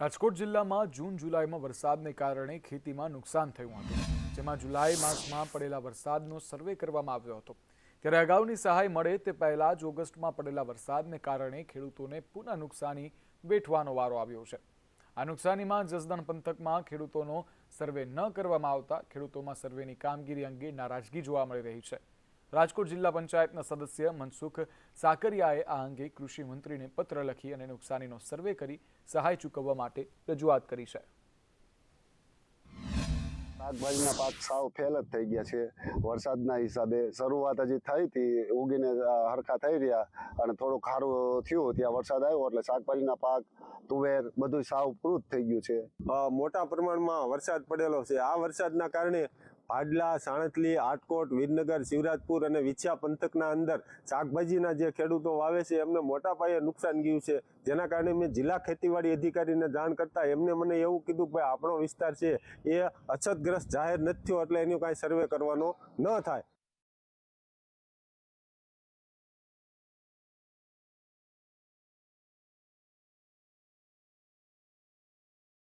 રાજકોટ જિલ્લામાં જૂન, જુલાઈમાં વરસાદને કારણે ખેતીમાં નુકસાન થયું હતું. જેમાં જુલાઈ માસમાં પડેલા વરસાદનો સર્વે કરવામાં આવ્યો હતો. ત્યારે અગાઉની સહાય મળે તે પહેલા જ ઓગસ્ટમાં પડેલા વરસાદને કારણે ખેડૂતોને પુનઃ નુકસાની વેઠવાનો વારો આવ્યો છે. આ નુકસાનીમાં જસદણ પંથકમાં ખેડૂતોનો સર્વે ન કરવામાં આવતા ખેડૂતોમાં સર્વેની કામગીરી અંગે નારાજગી જોવા મળી રહી છે. રાજકોટ જિલ્લા પંચાયતના સદસ્ય મનસુખ સાકરિયાએ આ અંગે કૃષિ મંત્રીને પત્ર લખી અને નુકસાનીનો સર્વે કરી સહાય ચૂકવવા માટે રજૂઆત કરી છે. શાકભાજીના પાક સાવ ફેલ જ થઈ ગયા છે. વરસાદના હિસાબે શરૂઆત હજી થઈ હતી ઉગીને હરખા થઈ રહ્યા અને થોડું ખારું થયું ત્યાં વરસાદ આવ્યો એટલે શાકભાજીના પાક તુવેર બધું સાવ પૂરું થઈ ગયું છે. મોટા પ્રમાણમાં વરસાદ પડેલો છે. આ વરસાદના કારણે ભાડલા સાણતલી, આટકોટ, વિરનગર, શિવરાજપુર અને વિછા પંથકના અંદર શાકભાજીના જે ખેડૂતો વાવે છે, એમને મોટા પાયે નુકસાન ગયું છે. જેના કારણે મેં જિલ્લા ખેતીવાડી અધિકારીને જાણ કરતા એમને મને એવું કીધું ભાઈ, આપણો વિસ્તાર છે એ અછતગ્રસ્ત જાહેર નથી થયો, એટલે એનું કાંઈ સર્વે કરવાનો ન થાય.